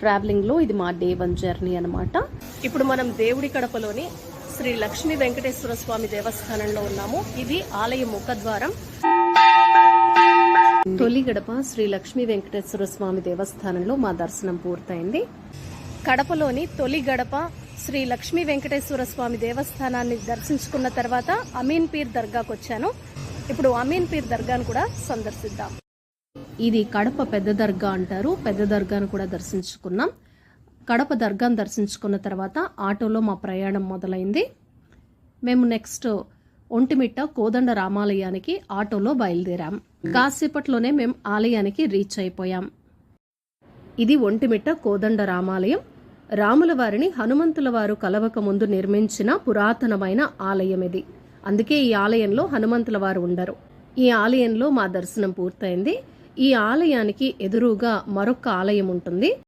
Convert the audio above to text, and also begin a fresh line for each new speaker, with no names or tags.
ట్రావెలింగ్లో ఇది మా day one journey అనమాట
ఇప్పుడు మనం దేవుడి కడపలోని శ్రీ లక్ష్మీ వెంకటేశ్వర స్వామి దేవస్థానంలో ఉన్నాము. ఇది ఆలయ ముఖద్వారం.
తొలి గడప శ్రీ లక్ష్మీ వెంకటేశ్వర స్వామి దేవస్థానంలో మా దర్శనం పూర్తయింది.
కడపలోని తొలి గడప శ్రీ లక్ష్మీ వెంకటేశ్వర స్వామి దేవస్థానాన్ని దర్శించుకున్న తర్వాత అమీన్ పీర్ దర్గాకు వచ్చాను ఇప్పుడు అమీన్ పీర్ దర్గాను కూడా సందర్శిద్దాం.
ఇది కడప పెద్ద దర్గా అంటారు. పెద్ద దర్గాను కూడా దర్శించుకున్నాం. కడప దర్గాను దర్శించుకున్న తర్వాత ఆటోలో మా ప్రయాణం మొదలైంది. మేము నెక్స్ట్ ఒంటిమిట్ట కోదండ రామాలయానికి ఆటోలో బయలుదేరాం. కాసేపట్లోనే మేము ఆలయానికి రీచ్ అయిపోయాం. ఇది ఒంటిమిట్ట కోదండ రామాలయం. రాముల వారిని హనుమంతుల వారు కలవక ముందు నిర్మించిన పురాతనమైన ఆలయం ఇది. అందుకే ఈ ఆలయంలో హనుమంతుల వారు ఉండరు. ఈ ఆలయంలో మా దర్శనం పూర్తయింది. ఈ ఆలయానికి ఎదురుగా మరొక ఆలయం ఉంటుంది.